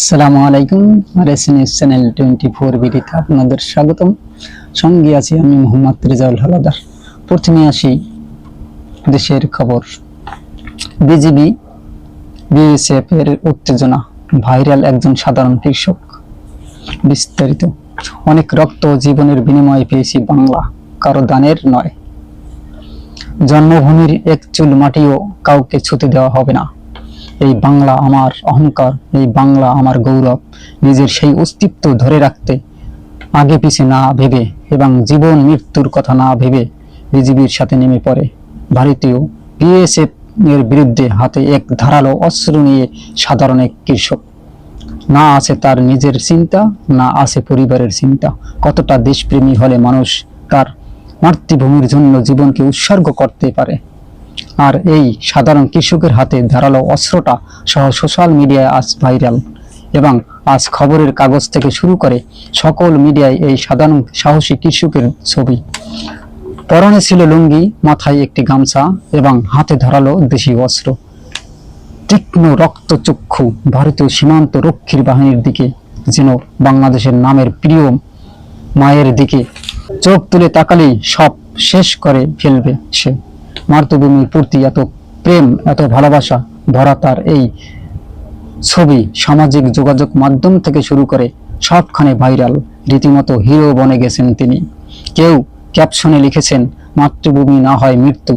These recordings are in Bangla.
আসসালামু আলাইকুম RS news channel twenty four বিডিতে আপনাদের স্বাগতম। সঙ্গে আছি আমি মোহাম্মদ রেজাউল হালাদার। প্রথমে আসি দেশের খবর। বিজিবি, বিএসএফ এর উত্তেজনা, ভাইরাল একজন সাধারণ কৃষক। বিস্তারিত। অনেক রক্ত জীবনের বিনিময়ে পেয়েছি বাংলা, কারও দানের নয়। জন্মভূমির এক চুল মাটিও কাউকে ছুতে দেওয়া হবে না। এই বাংলা আমার অহংকার, এই বাংলা আমার গৌরব, নিজের সেই অস্তিত্ব ধরে রাখতে আগে পিছে না ভেবে এবং জীবন মৃত্যুর কথা না ভেবে বিজিবির সাথে নেমে পড়ে। ভারতীয় বিএসএফ এর বিরুদ্ধে হাতে এক ধারালো অস্ত্র নিয়ে সাধারণ এক কৃষক। না আছে তার নিজের চিন্তা, না আছে পরিবারের চিন্তা। কতটা দেশপ্রেমী হলে মানুষ তার মাতৃভূমির জন্য জীবনকে উৎসর্গ করতে পারে? আর এই সাধারণ কৃষকের হাতে ধারালো অস্ত্রটা সহ সোশ্যাল মিডিয়ায় আজ ভাইরাল। এবং আজ খবরের কাগজ থেকে শুরু করে সকল মিডিয়ায় এই সাধারণ সাহসী কৃষকের ছবি। পরনে ছিল লুঙ্গি, মাথায় একটি গামছা এবং হাতে ধারালো দেশি অস্ত্র। তীক্ষ্ণ রক্তচক্ষু ভারতীয় সীমান্ত রক্ষীর বাহিনীর দিকে যেন বাংলাদেশের নামের প্রিয় মায়ের দিকে চোখ তুলে তাকালেই সব শেষ করে ফেলবে সে। মাতৃভূমির প্রতি এত প্রেম, এত ভালোবাসা, ভরা তার এই ছবি সামাজিক যোগাযোগ মাধ্যম থেকে শুরু করে সবখানে ভাইরাল। রীতিমতো হিরো বনে গেছেন তিনি। কেউ ক্যাপশনে লিখেছেন, মাতৃভূমি না হয় মৃত্যু।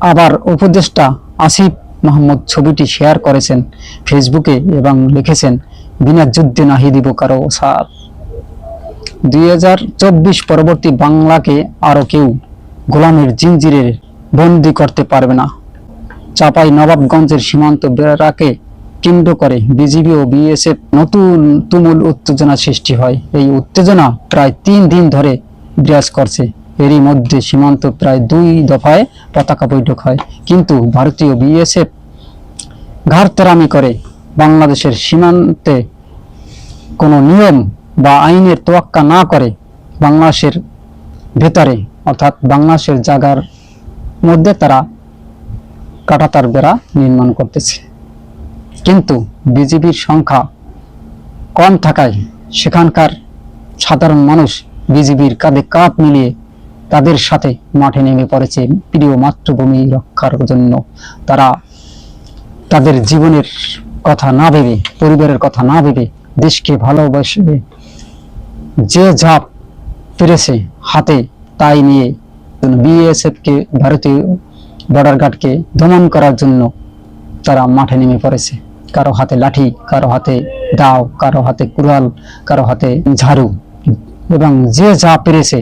আবার উপদেষ্টা আসিফ মাহমুদ ছবিটি শেয়ার করেছেন ফেসবুকে এবং লিখেছেন বিনা যুদ্ধে নাহি দিব কারও সাথ। দুই পরবর্তী বাংলাকে আরও কেউ গোলামের জিঞ্জিরের বন্দি করতে পারবে না। চাপাই নবাবগঞ্জের সীমান্ত বেড়াকে কেন্দ্র করে বিজিবি ও বিএসএফ নতুন তুমুল উত্তেজনা সৃষ্টি হয়। এই উত্তেজনা প্রায় তিন দিন ধরে বিরাজ করছে। এরই মধ্যে সীমান্ত প্রায় দুই দফায় পতাকা বৈঠক হয়। কিন্তু ভারতীয় বিএসএফ ঘাড়তেরামি করে বাংলাদেশের সীমান্তে কোনো নিয়ম বা আইনের তোয়াক্কা না করে বাংলাদেশের ভেতরে, অর্থাৎ বাংলাদেশের জায়গার মধ্যে তারা কাটাতার বেড়া নির্মাণ করতেছে। কিন্তু বিজিবির সংখ্যা কম থাকায় সেখানকার সাধারণ মানুষ বিজিবির কাঁধে কাঁধ মিলিয়ে তাদের সাথে মাঠে নেমে পড়েছে প্রিয় মাতৃভূমি রক্ষার জন্য। তারা তাদের জীবনের কথা না ভেবে, পরিবারের কথা না ভেবে, দেশকে ভালোবাসবে যে যা পেরেছে হাতে তাই নিয়ে বিএসএফ কে ভারতীয় বর্ডার গার্ডকে দমন করার জন্য তারা মাঠে নেমে পড়েছে। কারও হাতে লাঠি, কারও হাতে দাও, কারও হাতে কুড়াল, কারও হাতে ঝাড়ু। এবং যে যা পেরেছে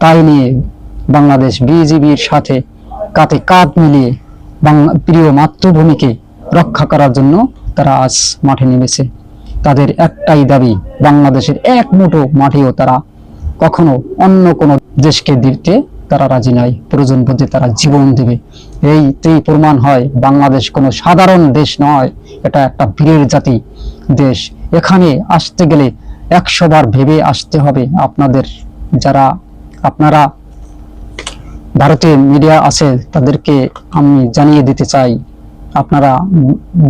তাই নিয়ে বাংলাদেশ বিজিবির সাথে কাতে কাঁধ মিলিয়ে প্রিয় মাতৃভূমিকে রক্ষা করার জন্য তারা আজ মাঠে নেমেছে। তাদের একটাই দাবি, বাংলাদেশের এক মুঠো মাটিও তারা কখনো অন্য কোনো দেশকে দিতে তারা রাজি নয় প্রয়োজন বুঝে তারা জীবন দেবে। এইতেই প্রমাণ হয়, বাংলাদেশ কোনো সাধারণ দেশ নয়, এটা একটা বীরের জাতি দেশ। এখানে আসতে গেলে একশো বার ভেবে আসতে হবে আপনাদের। যারা, আপনারা ভারতীয় মিডিয়া আছে, তাদেরকে আমি জানিয়ে দিতে চাই, আপনারা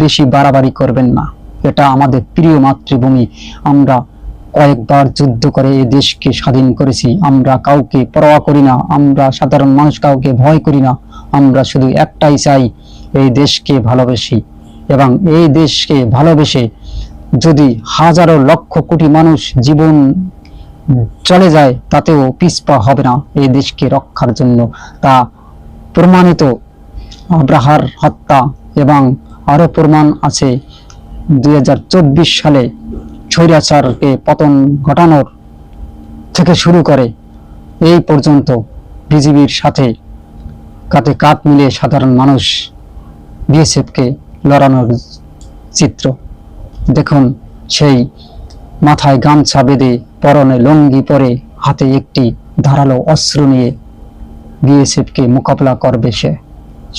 বেশি বাড়াবাড়ি করবেন না। এটা আমাদের প্রিয় মাতৃভূমি। আমরা কয়েকবার যুদ্ধ করে এই দেশকে স্বাধীন করেছি। আমরা কাউকে পরোয়া করি না, আমরা সাধারণ মানুষ কাউকে ভয় করি না, আমরা শুধু একটাই চাই এই দেশকে ভালোবেসি। এবং এই দেশকে ভালোবেসে যদি হাজারো লক্ষ কোটি মানুষ জীবন চলে যায়, তাতেও পিছপা হবে না এই দেশকে রক্ষার জন্য। তা প্রমাণিত আব্রাহার হত্যা এবং আরও প্রমাণ আছে। দু হাজার চব্বিশ সালে স্বৈরাচারকে পতন ঘটানোর থেকে শুরু করে এই পর্যন্ত বিজিবির সাথে কাতে কাত মিলিয়ে সাধারণ মানুষ বিএসএফকে লড়ানোর চিত্র। দেখুন, সেই মাথায় গামছা বেঁধে পরনে লুঙ্গি পরে হাতে একটি ধারালো অস্ত্র নিয়ে বিএসএফকে মোকাবেলা করবে সে।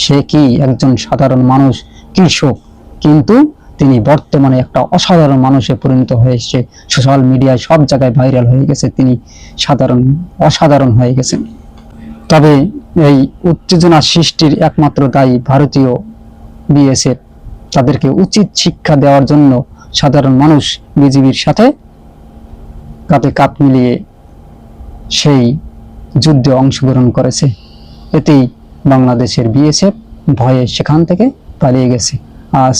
সে কি একজন সাধারণ মানুষ, কৃষক? কিন্তু তিনি বর্তমানে একটা অসাধারণ মানুষে পরিণত হয়েছে সোশ্যাল মিডিয়ায় সব জায়গায় ভাইরাল হয়ে গেছে। তিনি সাধারণ, অসাধারণ হয়ে গেছেন। তবে এই উত্তেজনা সৃষ্টির একমাত্র দায়ী ভারতীয় বিএসএফ তাদেরকে উচিত শিক্ষা দেওয়ার জন্য সাধারণ মানুষ বিজিবির সাথে কাঁধে কাপ মিলিয়ে সেই যুদ্ধে অংশগ্রহণ করেছে। এতেই বাংলাদেশের বিএসএফ ভয়ে সেখান থেকে পালিয়ে গেছে। আজ